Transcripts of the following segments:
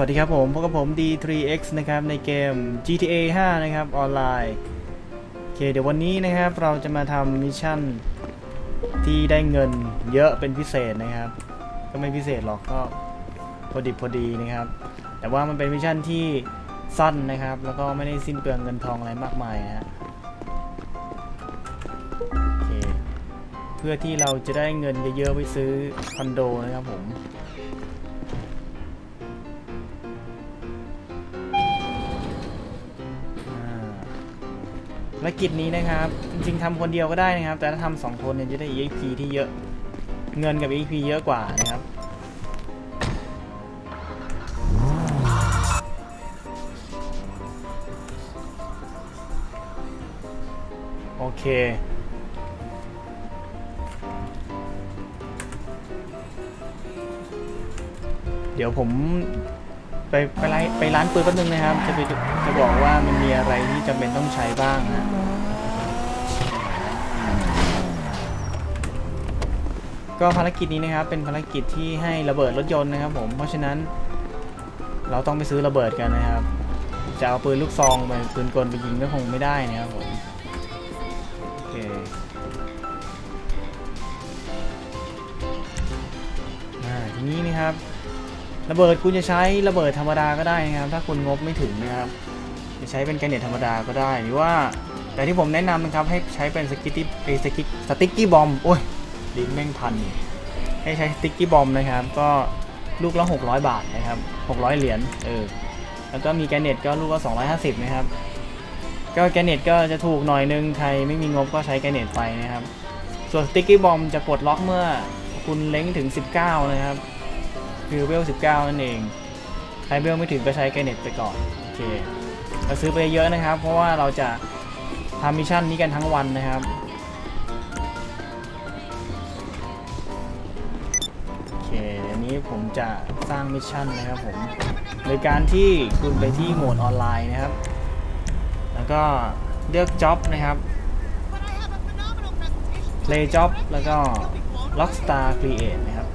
สวัสดีครับผม พบกับผม D3X นะครับ ในเกม GTA 5 นะครับ ออนไลน์โอเคเดี๋ยววันนี้นะครับ เราจะมาทำมิชชั่นที่ได้เงินเยอะเป็นพิเศษนะครับ ก็ไม่พิเศษหรอกก็พอดิบพอดีนะครับ แต่ว่ามันเป็นมิชชั่นที่สั้นนะครับ แล้วก็ไม่ได้สิ้นเปลืองเงินทองอะไรมากมายนะฮะโอเคเพื่อที่เราจะได้เงินเยอะๆไปซื้อคอนโดนะครับผม ภารกิจนี้นะครับ จริงๆทำคนเดียวก็ได้นะครับ แต่ถ้าทำสองคนเนี่ยจะได้ EXP ที่เยอะ เงินกับ EXP เยอะกว่านะครับโอเค เดี๋ยวผมไปไปร้านไปร้านปืนแป๊บนึงนะครับ จะไปดู จะบอกว่ามันมีอะไรที่จำเป็นต้องใช้บ้างนะก็ภารกิจนี้นะครับเป็นภารกิจที่ให้ระเบิดรถยนต์นะครับผมเพราะฉะนั้น เราต้องไปซื้อระเบิดกันนะครับ จะเอาปืนลูกซองไปปืนกลไปยิงก็คงไม่ได้นะครับผมโอเคอ่าทีนี้นะครับ ระเบิดคุณจะใช้ระเบิดธรรมดาก็ได้นะครับ ถ้าคุณงบไม่ถึงนะครับ จะใช้เป็นแกเนตธรรมดาก็ได้หรือว่าแต่ที่ผมแนะนำนะครับให้ใช้เป็นสกิตตี้เอสกิสติ๊กกี้บอมโอ้ยลิ้นแม่งพันให้ใช้สติ๊กกี้บอมนะครับ ก็ลูกละ 600 บาทนะครับ 600 เหรียญเออแล้วก็มีแกเนตก็ลูกละ250 นะครับ ก็แกเนตก็จะถูกหน่อยนึงใครไม่มีงบก็ใช้แกเนตไปนะครับ ส่วนสติ๊กกี้บอมจะปลดล็อกเมื่อคุณเล้งถึง 19 นะครับคือเวล19 นั่นเองใครเวลไม่ถึงก็ใช้แกเน็ตไปก่อนโอเค เราซื้อไปเยอะนะครับ เพราะว่าเราจะทำมิชชั่นนี้กันทั้งวันนะครับโอเคอันนี้ผมจะสร้างมิชชั่นนะครับผมโดยการที่คุณไปที่โหมดออนไลน์นะครับ แล้วก็เลือกจ็อบนะครับ play job แล้วก็ lockstar create นะครับ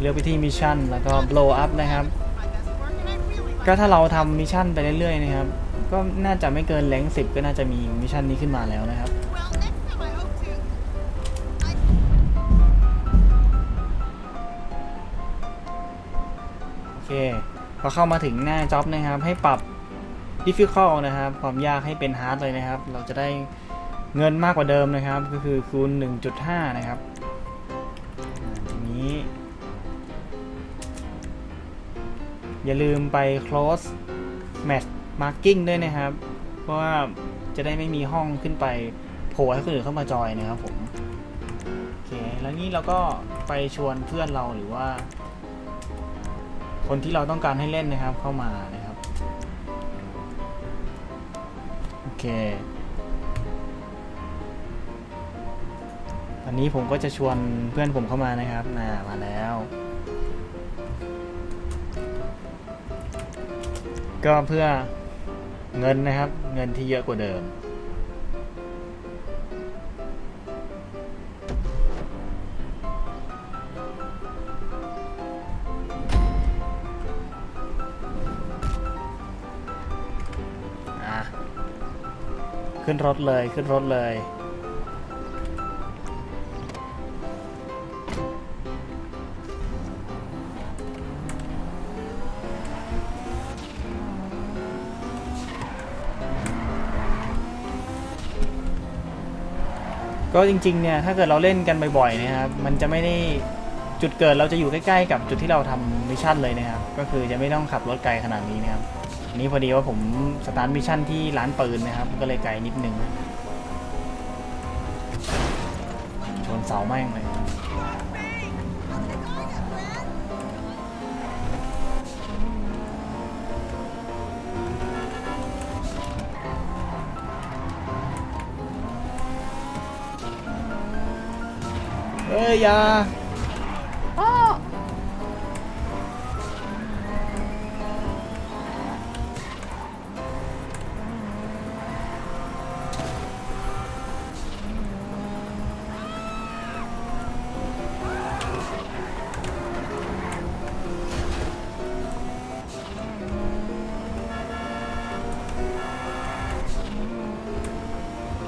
เลือกไปที่มิชชั่นแล้วก็ blow up นะครับ ก็ถ้าเราทำมิชชั่นไปเรื่อยๆนะครับ ก็น่าจะไม่เกินแรงสิบก็น่าจะมีมิชชั่นนี้ขึ้นมาแล้วนะครับ โอเค พอเข้ามาถึงหน้าจ็อบนะครับ ให้ปรับ difficult นะครับ ความยากให้เป็น hard เลยนะครับ เราจะได้เงินมากกว่าเดิมนะครับ ก็คือคูณ 1.5 นะครับ อย่าลืมไป close match marking ด้วยนะครับ เพราะว่าจะได้ไม่มีห้องขึ้นไปโผล่ให้คนอื่นเข้ามาจอยนะครับผม โอเค แล้วนี่เราก็ไปชวนเพื่อนเราหรือว่า คนที่เราต้องการให้เล่นนะครับเข้ามานะครับ โอเคตอนนี้ผมก็จะชวนเพื่อนผมเข้ามานะครับน่ามาแล้ว ก็เพื่อเงินนะครับ เงินที่เยอะกว่าเดิมอะขึ้นรถเลยขึ้นรถเลย ก็จริงๆเนี่ยถ้าเกิดเราเล่นกันบ่อยๆนะครับมันจะไม่ได้จุดเกิดเราจะอยู่ใกล้ๆกับจุดที่เราทำมิชชั่นเลยนะครับก็คือจะไม่ต้องขับรถไกลขนาดนี้นะครับนนี้พอดีว่าผมสตาร์ทมิชชั่นที่ร้านปืนนะครับก็เลยไกลนิดนึงชนเสาแม่งเลย เอ้ยยา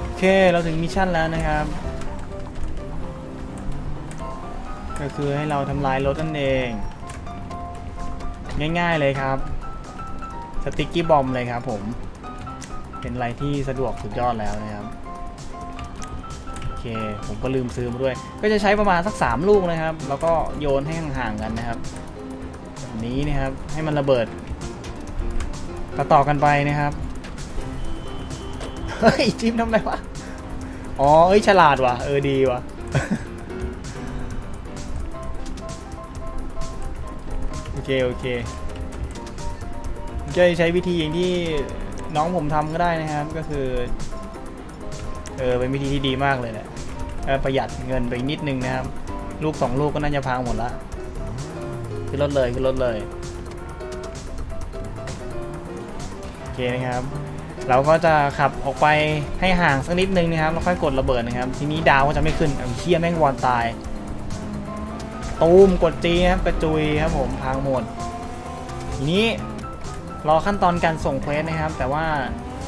โอเค เราถึงมิชชั่นแล้วนะครับ ก็คือให้เราทำลายรถนั่นเอง ง่ายๆเลยครับสติกกี้บอมเลยครับผม เป็นอะไรที่สะดวกสุดยอดแล้วนะครับโอเคผมก็ลืมซื้อมาด้วย ก็จะใช้ประมาณสัก 3 ลูกนะครับ แล้วก็โยนให้ห่างๆกันนะครับแบบนี้นะครับให้มันระเบิดต่อต่อกันไปนะครับเฮ้ยจิ้มทำไรวะอ๋อเอ้ยฉลาดว่ะเออดีว่ะ โอเค โอเคจะใช้วิธีอย่างที่น้องผมทำก็ได้นะครับ ก็คือ เออ เป็นวิธีที่ดีมากเลยแหละประหยัดเงินไปนิดนึงนะครับ ลูกสองลูกก็น่าจะพังหมดละขึ้นรถเลยขึ้นรถเลย โอเคนะครับ เราก็จะขับออกไปให้ห่างสักนิดนึงนะครับ แล้วค่อยกดระเบิดนะครับ ทีนี้ดาวก็จะไม่ขึ้นเอาเชี่ยแม่งวอนตาย ตูมกดจีนะครับกระจุยครับผมพังหมดทีนี้รอขั้นตอนการส่งเควสนะครับ แต่ว่า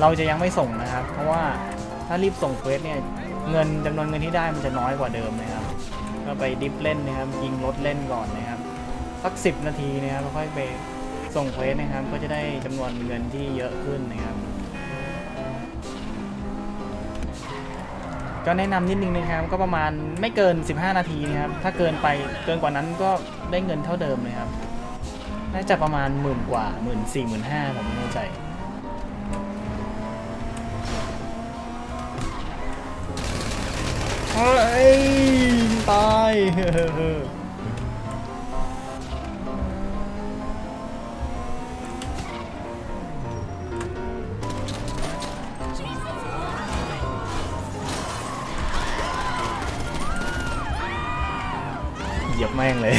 เราจะยังไม่ส่งนะครับ เพราะว่าถ้ารีบส่งเควสเนี่ยเงินจำนวนเงินที่ได้มันจะน้อยกว่าเดิมนะครับ ก็ไปดิฟเล่นนะครับ ยิงรถเล่นก่อนนะครับสักสิบนาทีนะครับแล้วค่อยไปส่งเควสนะครับ ก็จะได้จำนวนเงินที่เยอะขึ้นนะครับ ก็แนะนำนิดนึงนะครับ ก็ประมาณไม่เกิน 15 นาทีนะครับ ถ้าเกินไปเกินกว่านั้นก็ได้เงินเท่าเดิมเลยครับ น่าจะประมาณหมื่นกว่าหมื่นสี่หมื่นห้าผมไม่แน่ใจเฮ้ยตาย ยียบแม่งเลย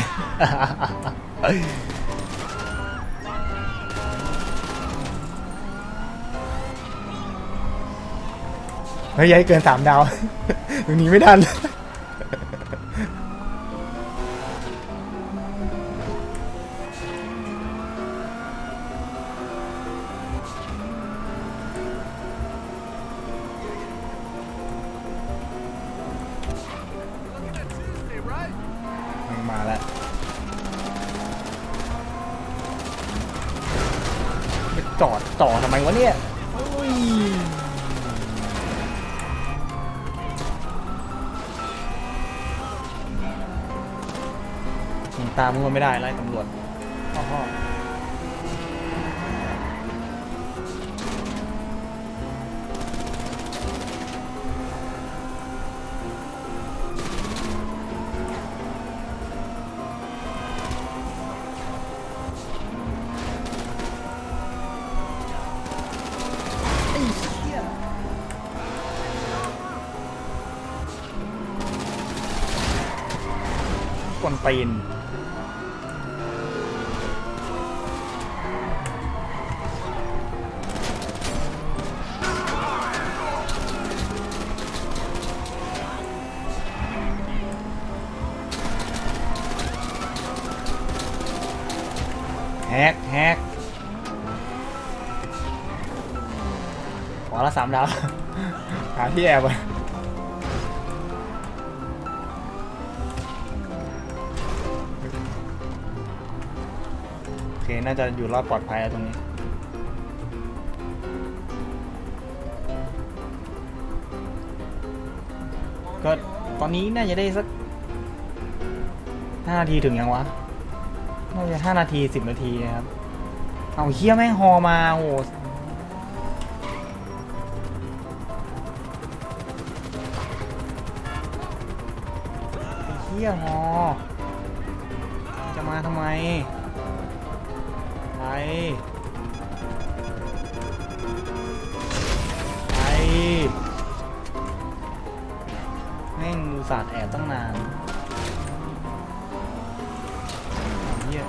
เฮ้ยยัยเกินสามดาวตรงนี้ไม่ทัน จอดต่อทำไมวะเนี่ยตามมึงไม่ได้ไล่ตำรวจ ตีนแฮกแฮกขอละสามดาวหาที่แอบอะ น่าจะอยู่รอดปลอดภัยตรงนี้ ก็ตอนนี้น่าจะได้สักห้านาทีถึงยังวะ น่าจะห้านาทีสิบนาทีนะครับ เอาเฮียแม่งฮอมาโอ้โหไอ้เฮียฮอจะมาทำไม ไปไปแม่งอุตส่าห์แอบตั้งนานเอาเฮีย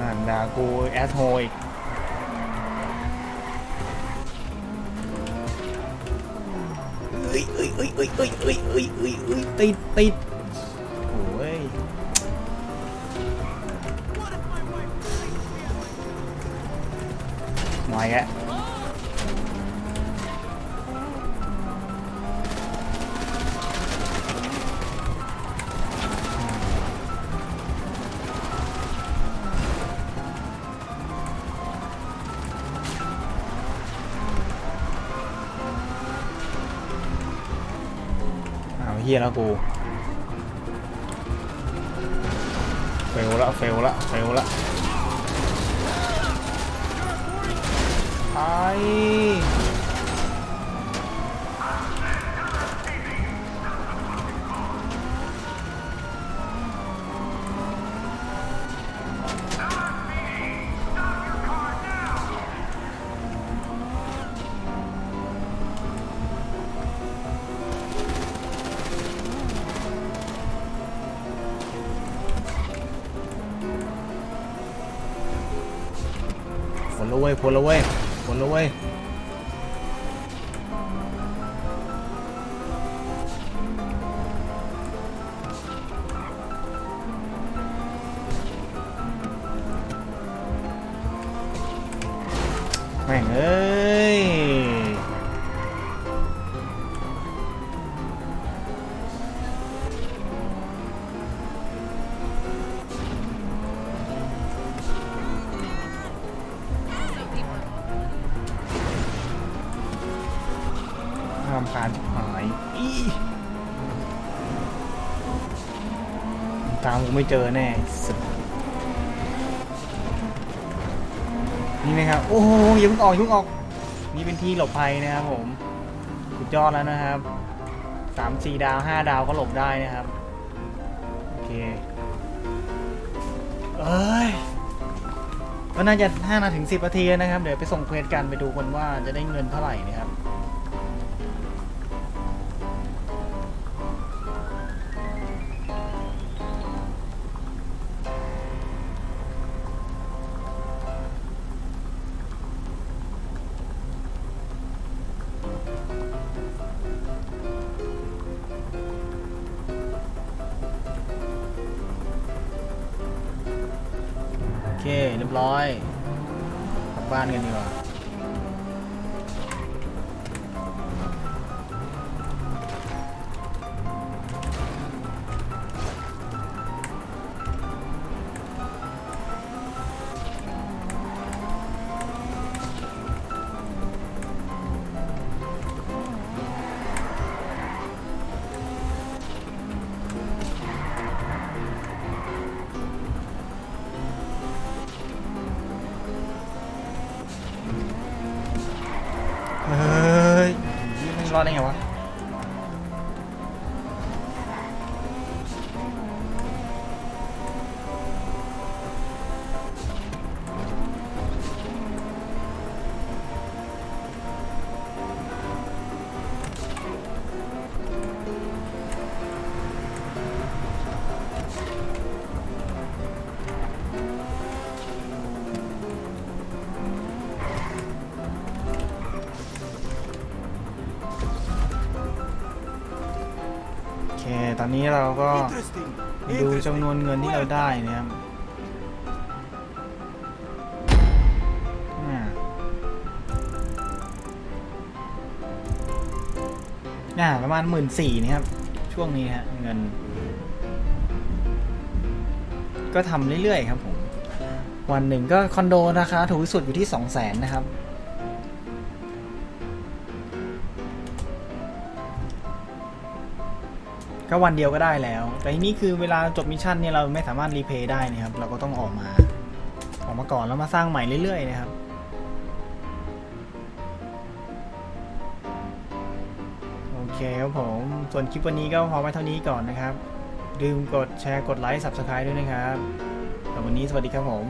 นั่นด่ากูแอสโฮอีก ยเอ้ยเอ้ยเอ้ยเอ้ยเอ้ยเอ้ยเอ้ยเอ้ยติดติดโอ้ยมาแก ฮียแล้วกูเฟลละเฟลละเฟลละไอ ผลละเว้ยผลละเว้ยผลละเว้ยแม่งเอ้ย ไม่เจอแน่สุดนี่นะครับ โอ้โหอย่าเพิ่งออกอย่าเพิ่งออก นี่เป็นที่หลบภัยนะครับผม สุดยอดแล้วนะครับสามสี่ดาวห้าดาวก็หลบได้นะครับ โอเค เอ้ย ก็น่าจะ5นาถึง 10นาทีนะครับ เดี๋ยวไปส่งเควสกันไปดูกันว่าจะได้เงินเท่าไหร่นะครับ ยบร้อย กลับบ้านกันดีกว่า อดได้ไงวะ ตอนนี้เราก็ดูจำนวนเงินที่เราได้นะครับอ่าอ่าประมาณหมื่นสี่นะครับ ช่วงนี้ฮะเงิน ก็ทำเรื่อยๆครับผม วันหนึ่งก็คอนโดราคาถูกที่สุดอยู่ที่สองแสนนะครับ ก็วันเดียวก็ได้แล้ว แต่ทีนี้คือเวลาจบมิชชั่นเนี่ยเราไม่สามารถรีเพย์ได้นะครับ เราก็ต้องออกมา ออกมาก่อนแล้วมาสร้างใหม่เรื่อยๆนะครับโอเคครับผม ส่วนคลิปวันนี้ก็พอไว้เท่านี้ก่อนนะครับลืมกดแชร์กดไลค์ Subscribe ด้วยนะครับแต่วันนี้สวัสดีครับผม